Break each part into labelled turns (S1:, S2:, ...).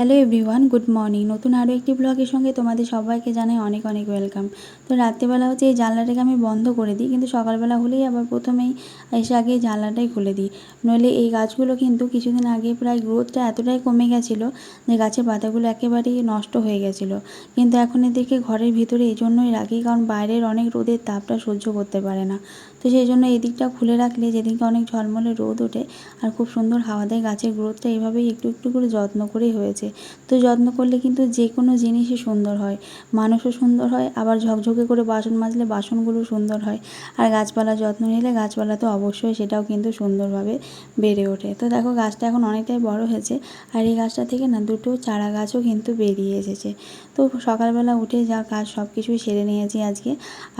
S1: Hello everyone good morning নতুন আরও একটি ব্লগের সঙ্গে তোমাদের সবাইকে জানাই অনেক অনেক ওয়েলকাম তো রাত্রিবেলা হচ্ছে এই জানলাটাকে আমি বন্ধ করে দিই, কিন্তু সকালবেলা হলেই আবার প্রথমেই এসে আগে জানলাটাই খুলে দিই। নইলে এই গাছগুলো কিন্তু কিছুদিন আগে প্রায় গ্রোথটা এতটাই কমে গেছিল যে গাছের পাতাগুলো একেবারেই নষ্ট হয়ে গেছিল। কিন্তু এখন এদেরকে ঘরের ভিতরে এই জন্যই রাখি, কারণ বাইরের অনেক রোদের তাপটা সহ্য করতে পারে না। তো সেই জন্য এই দিকটা খুলে রাখলে যেদিনকে অনেক ঝলমলে রোদ ওঠে, আর খুব সুন্দর হাওয়া দেয় গাছের গ্রোথটা এইভাবেই একটু একটু করে যত্ন করেই হয়েছে। তো যত্ন করলে কিন্তু যে কোনো জিনিসই সুন্দর হয়। মানুষও সুন্দর হয়, আবার ঝকঝকে করে বাসন মাজলে বাসনগুলো সুন্দর হয়। আর গাছপালার যত্ন নিলে গাছপালা তো অবশ্যই সেটাও কিন্তু সুন্দরভাবে বেড়ে ওঠে। তো দেখো গাছটা এখন অনেকটাই বড় হয়েছে, আর এই গাছটা থেকে না দুটো চারা গাছও কিন্তু বেরিয়ে এসেছে। তো সকালবেলা উঠে যা কাজ সব কিছুই সেরে নিয়েছি আজকে,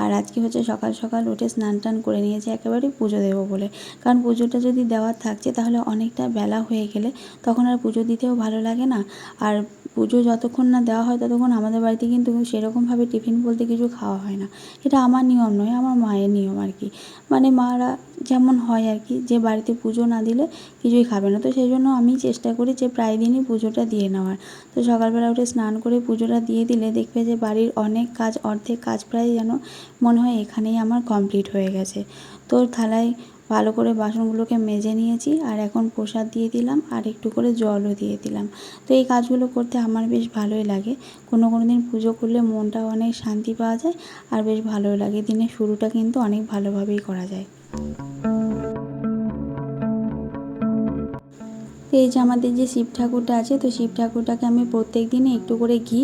S1: আর আজকে হচ্ছে সকাল সকাল উঠে স্নান টান করে নিয়েছি একেবারে পুজো দেবো বলে। কারণ পুজোটা যদি দেওয়ার থাকছে তাহলে অনেকটা বেলা হয়ে গেলে তখন আর পুজো দিতেও ভালো লাগে না আর পুজো যতক্ষণ না দেওয়া হয় ততক্ষণ আমাদের বাড়িতে কিন্তু সেরকমভাবে টিফিন বলতে কিছু খাওয়া হয় না। এটা আমার নিয়ম নয়, আমার মায়ের নিয়ম আর কি। মানে মারা যেমন হয় আর কি, যে বাড়িতে পুজো না দিলে কিছুই খাবে না। তো সেই জন্য আমি চেষ্টা করি যে প্রায় দিনই পুজোটা দিয়ে নেওয়ার। তো সকালবেলা উঠে স্নান করে পুজোটা দিয়ে দিলে দেখবে যে বাড়ির অনেক কাজ, অর্ধেক কাজ প্রায় যেন মনে হয় এখানেই আমার কমপ্লিট হয়ে গেছে। তো থালায় ভালো করে বাসনগুলোকে মেজে নিয়েছি আর এখন প্রসাদ দিয়ে দিলাম আর একটু করে জলও দিয়ে দিলাম। তো এই কাজগুলো করতে আমার বেশ ভালোই লাগে। কোনো কোনো দিন পুজো করলে মনটা অনেক শান্তি পাওয়া যায় আর বেশ ভালোই লাগে। দিনের শুরুটা কিন্তু অনেক ভালোভাবেই করা যায়। তো এই যে আমাদের যে শিব ঠাকুরটা আছে, তো শিব ঠাকুরটাকে আমি প্রত্যেক দিনে একটু করে ঘি,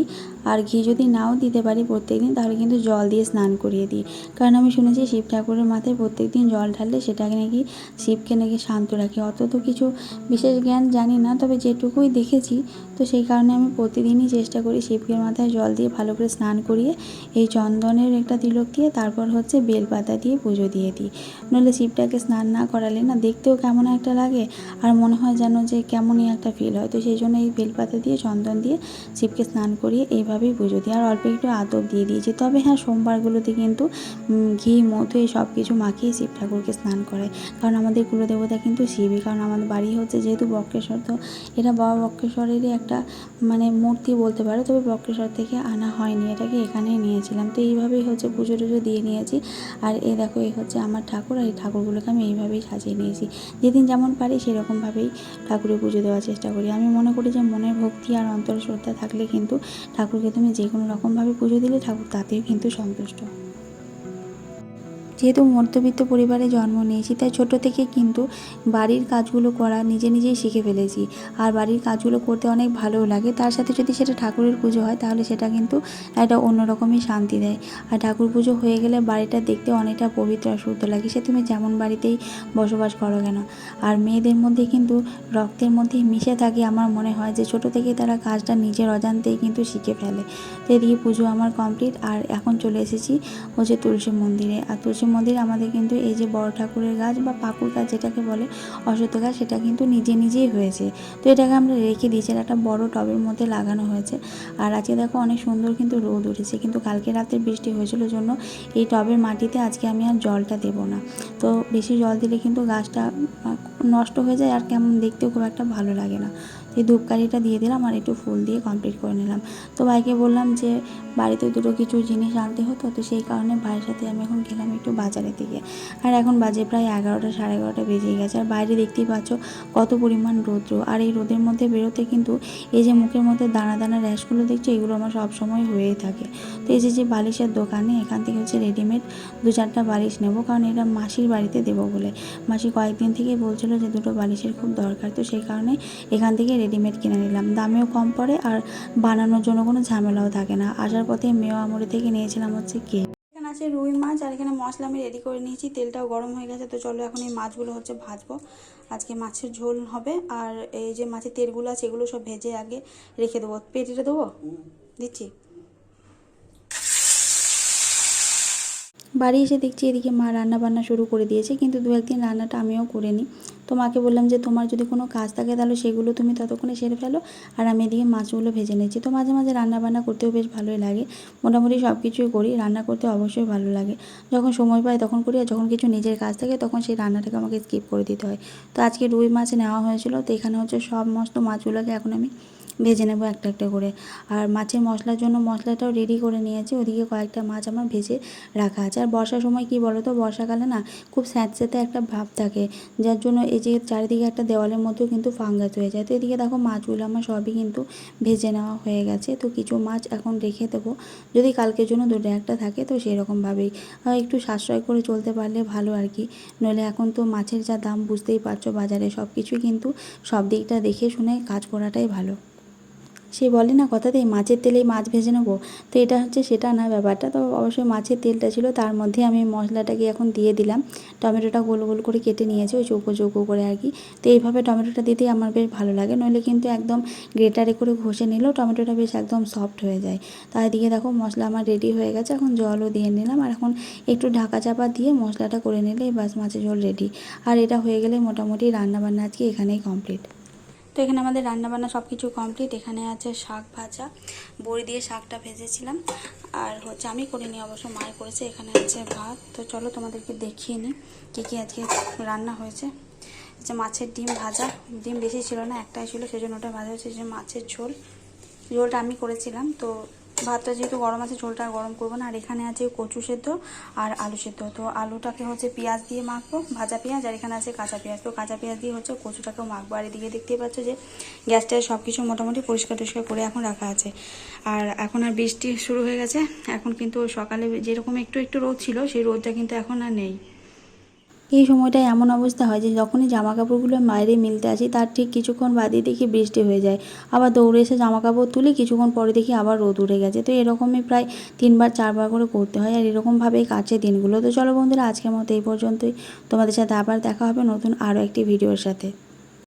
S1: আর ঘি যদি নাও দিতে পারি প্রত্যেক দিন, তাহলে কিন্তু জল দিয়ে স্নান করিয়ে দিই। কারণ আমি শুনেছি শিব ঠাকুরের মাথায় প্রত্যেক দিন জল ঢাললে সেটাকে নাকি শিবকে নাকি শান্ত রাখে। অত তো কিছু বিশেষ জ্ঞান জানি না, তবে যেটুকুই দেখেছি, তো সেই কারণে আমি প্রতিদিনই চেষ্টা করি শিবকে মাথায় জল দিয়ে ভালো করে স্নান করিয়ে এই চন্দনের একটা তিলক দিয়ে, তারপর হচ্ছে বেলপাতা দিয়ে পুজো দিয়ে দিই। নইলে শিবটাকে স্নান না করালে না দেখতেও কেমন একটা লাগে, আর মনে হয় যেন যে কেমনই একটা ফিল হয়, তো সেই জন্য এই বেলপাতা দিয়ে, চন্দন দিয়ে শিবকে স্নান করিয়ে এইভাবেই পুজো দিই। আর অল্প একটু আতপ দিয়ে দিয়েছি। তবে হ্যাঁ সোমবারগুলোতে কিন্তু ঘি, মধু এই সব কিছু মাখিয়ে শিব ঠাকুরকে স্নান করায় কারণ আমাদের কুলদেবতা কিন্তু শিবই। কারণ আমাদের বাড়ি হচ্ছে যেহেতু বক্রেশ্বর, তো এটা বাবা বক্রেশ্বরেরই একটা মানে মূর্তি বলতে পারো। তবে বক্রেশ্বর থেকে আনা হয়নি। এটাকে এখানেই নিয়েছিলাম। তো এইভাবেই হচ্ছে পুজো টুজো দিয়ে নিয়েছি। আর এ দেখো এই হচ্ছে আমার ঠাকুর। আর এই ঠাকুরগুলোকে আমি এইভাবেই সাজিয়ে নিয়েছি। যেদিন যেমন পারি সেরকমভাবেই ঠাকুরের পুজো দেওয়ার চেষ্টা করি। আমি মনে করি যে মনের ভক্তি আর অন্তর শ্রদ্ধা থাকলে কিন্তু ঠাকুরকে তুমি যে কোনো রকমভাবে পুজো দিলে ঠাকুর তাতেই কিন্তু সন্তুষ্ট। যেহেতু মধ্যবিত্ত পরিবারে জন্ম নিয়েছি, তাই ছোটো থেকে কিন্তু বাড়ির কাজগুলো করা নিজে নিজেই শিখে ফেলেছি। আর বাড়ির কাজগুলো করতে অনেক ভালোও লাগে। তার সাথে যদি সেটা ঠাকুরের পুজো হয়, তাহলে সেটা কিন্তু একটা অন্যরকমই শান্তি দেয়। আর ঠাকুর পুজো হয়ে গেলে বাড়িটা দেখতে অনেকটা পবিত্র আর শুদ্ধ লাগে। সে তুমি যেমন বাড়িতেই বসবাস করো কেন? আর মেয়েদের মধ্যে কিন্তু রক্তের মধ্যেই মিশে থাকে আমার মনে হয় যে, ছোটো থেকেই তারা কাজটা নিজের অজান্তেই কিন্তু শিখে ফেলে। তো এদিকে পুজো আমার কমপ্লিট। আর এখন চলে এসেছি হচ্ছে তুলসী মন্দিরে। আর তুলসী মন্দির, আমাদের কিন্তু এই যে বড় ঠাকুরের গাছ বা পাকুর গাছ যেটাকে বলে, অশ্বত্থ গাছ, সেটা কিন্তু নিজে নিজেই হয়েছে। তো এটাকে আমরা রেখে দিয়েছি, আর একটা বড় টবের মধ্যে লাগানো হয়েছে। আর আজকে দেখো অনেক সুন্দর কিন্তু রোদ উঠেছে, কিন্তু কালকে রাতে বৃষ্টি হয়েছিল জন্য এই টবের মাটিতে আজকে আমি আর জলটা দেবো না। তো বেশি জল দিলে কিন্তু গাছটা নষ্ট হয়ে যায়, আর কেমন দেখতেও খুব একটা ভালো লাগে না। এই ধূপকাঠিটা দিয়ে দিলাম আর একটু ফুল দিয়ে কমপ্লিট করে নিলাম। তো ভাইকে বললাম যে, বাড়িতে দুটো কিছু জিনিস আনতে হতো, তো সেই কারণে ভাইয়ের সাথে আমি এখন গেলাম একটু বাজারের দিকে। আর এখন বাজে প্রায় এগারোটা, সাড়ে এগারোটা বেজে গেছে। আর বাইরে দেখতেই পাচ্ছ কত পরিমাণ রৌদ্র। আর এই রোদের মধ্যে বেরোতে কিন্তু এই যে মুখের মধ্যে দানা দানা র্যাশগুলো দেখছ, এগুলো আমার সবসময় হয়েই থাকে। তো এই যে যে বালিশের দোকানে, এখান থেকে হচ্ছে রেডিমেড দু চারটা বালিশ নেব, কারণ এটা মাসির বাড়িতে দেবো বলে। মাসি কয়েকদিন থেকে বলছিল যে দুটো বালিশের খুব দরকার, তো সেই কারণে এখান থেকে রেডিমেড কিনে নিলাম। দামেও কম পড়ে আর বানানোর জন্য কোনো ঝামেলাও থাকে না। আসার পথে মেয়ে আমরি থেকে নিয়েছিলাম হচ্ছে কে এখানে আছে রুই মাছ আর এখানে মশলা আমি রেডি করে নিয়েছি। তেলটাও গরম হয়ে গেছে তো চলো এখন এই মাছগুলো হচ্ছে ভাজবো। আজকে মাছের ঝোল হবে আর এই যে মাছের তেলগুলো আছে এগুলো সব ভেজে আগে রেখে দেবো। পেটিটা দেবো? দিচ্ছি? বাড়ি এসে দেখছি এদিকে মা রান্না বান্না শুরু করে দিয়েছে, কিন্তু দু একদিন রান্নাটা আমিও করে নিই তো মাকে বললাম যে, তোমার যদি কোনো কাজ থাকে তাহলে সেগুলো তুমি ততক্ষণে সেরে ফেলো, আর আমি এদিকে মাছগুলো ভেজে নিচ্ছি। তো মাঝে মাঝে রান্না বান্না করতেও বেশ ভালোই লাগে। মোটামুটি সব কিছুই করি, রান্না করতে অবশ্যই ভালো লাগে। যখন সময় পাই তখন করি, আর যখন কিছু নিজের কাজ থাকে তখন সেই রান্নাটাকে আমাকে স্কিপ করে দিতে হয়। তো আজকে রুই মাছ নেওয়া হয়েছিল, তো এখানে হচ্ছে সব মস্ত মাছগুলোকে এখন আমি ভেজে নেব একটা একটা করে। আর মাছের মশলার জন্য মশলাটাও রেডি করে নিয়েছি। ওদিকে কয়েকটা মাছ আমার ভেজে রাখা আছে। আর বর্ষার সময় কি বলো তো বর্ষাকালে না খুব স্যাঁতস্যাঁতে একটা ভাব থাকে। যার জন্য এই যে চারিদিকে একটা দেওয়ালের মধ্যেও কিন্তু ফাঙ্গাস হয়ে যায়। তো এদিকে দেখো মাছগুলো আমার সবই কিন্তু ভেজে নেওয়া হয়ে গেছে। তো কিছু মাছ এখন রেখে দেবো। যদি কালকের জন্য দুটো একটা থাকে তো সেরকমভাবেই। একটু সাশ্রয় করে চলতে পারলে ভালো আর কি। নইলে এখন তো মাছের যা দাম বুঝতেই পারছ বাজারে। সব কিছুই কিন্তু সব দিকটা দেখে শুনে কাজ করাটাই ভালো। সে বলে, না কথাতেই মাছের তেলেই মাছ ভেজে নেব। তো এটা হচ্ছে, সেটা না, ব্যাপারটা। তো অবশ্যই মাছের তেলটা ছিল, তার মধ্যে আমি মশলাটাকে এখন দিয়ে দিলাম। টমেটোটা গোল গোল করে কেটে নিয়েছি, ওই চৌকো চৌকো করে আর কি। তো এইভাবে টমেটোটা দিতেই আমার বেশ ভালো লাগে, নইলে কিন্তু একদম গ্রেটারে করে ঘষে নিলেও টমেটোটা বেশ একদম সফট হয়ে যায়। তার দিকে দেখো, মশলা আমার রেডি হয়ে গেছে, এখন জলও দিয়ে নিলাম। আর এখন একটু ঢাকা চাপা দিয়ে মশলাটা করে নিলেই বাস মাছের ঝোল রেডি। আর এটা হয়ে গেলে মোটামুটি রান্নাবান্না আজকে এখানেই কমপ্লিট। তো এখানে আমাদের রান্নাবান্না সব কিছু কমপ্লিট এখানে আছে শাক ভাজা, বড়ি দিয়ে শাকটা ভেজেছিলাম। আর হচ্ছে আমি করিনি, অবশ্য মায় করেছে, এখানে আছে ভাত। তো চলো তোমাদেরকে দেখিয়ে নিই কী কী আজকে রান্না হয়েছে। যে মাছের ডিম ভাজা, ডিম বেশি ছিল না, একটাই ছিল সেই জন্য ওটা ভাজা হয়েছে যে মাছের ঝোল। ঝোলটা আমি করেছিলাম, তো ভাতটা যেহেতু গরম আছে, ঝোলটা গরম করব না। আর এখানে আছে কচু সেদ্ধ আর আলু সেদ্ধ। তো আলুটাকে হচ্ছে পেঁয়াজ দিয়ে মাখবো, ভাজা পেঁয়াজ, আর এখানে আছে কাঁচা পেঁয়াজ। তো কাঁচা পেঁয়াজ দিয়ে হচ্ছে কচুটাকেও মাখবো। আর এদিকে দেখতেই পাচ্ছ যে গ্যাসটায় সব কিছু মোটামুটি পরিষ্কার টরিষ্কার করে এখন রাখা আছে। আর এখন আর বৃষ্টি শুরু হয়ে গেছে। এখন কিন্তু সকালে যেরকম একটু একটু রোদ ছিল, সেই রোদটা কিন্তু এখন আর নেই। এই সময়টায় এমন অবস্থা হয় যে যখনই জামা কাপড়গুলো বাইরে মিলতে আসি, তার ঠিক কিছুক্ষণ বাদে দেখি বৃষ্টি হয়ে যায়। আবার দৌড়ে এসে জামা কাপড় তুলি কিছুক্ষণ পরে দেখি আবার রোদ উঠে গেছে। তো এরকমই প্রায় তিনবার, চারবার করে করতে হয় আর এরকমভাবেই কাছে দিনগুলো। তো চলো বন্ধুরা, আজকের মতো এই পর্যন্তই। তোমাদের সাথে আবার দেখা হবে নতুন আরও একটি ভিডিওর সাথে।